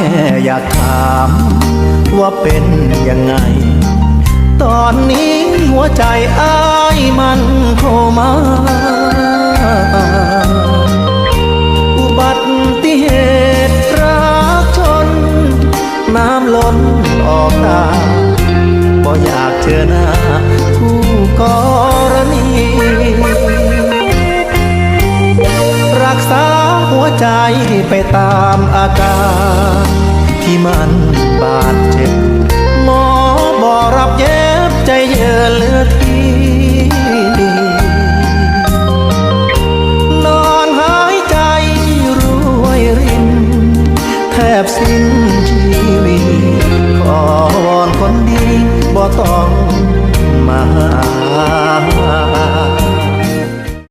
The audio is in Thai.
แค่อยากถาม ว่าเป็นยังไง ตอนนี้หัวใจอ้ายมันโคมาอุบัติเหตุรักชน น้ำล้นออกตาบ่อยากเจอหน้าผู้กรณีรักษาหัวใจไปตามอาการ ที่มันบาดเจ็บ หมอบ่รับเย็บใจเยื่อเลือดทีนอนหายใจรวยริน แทบสิ้น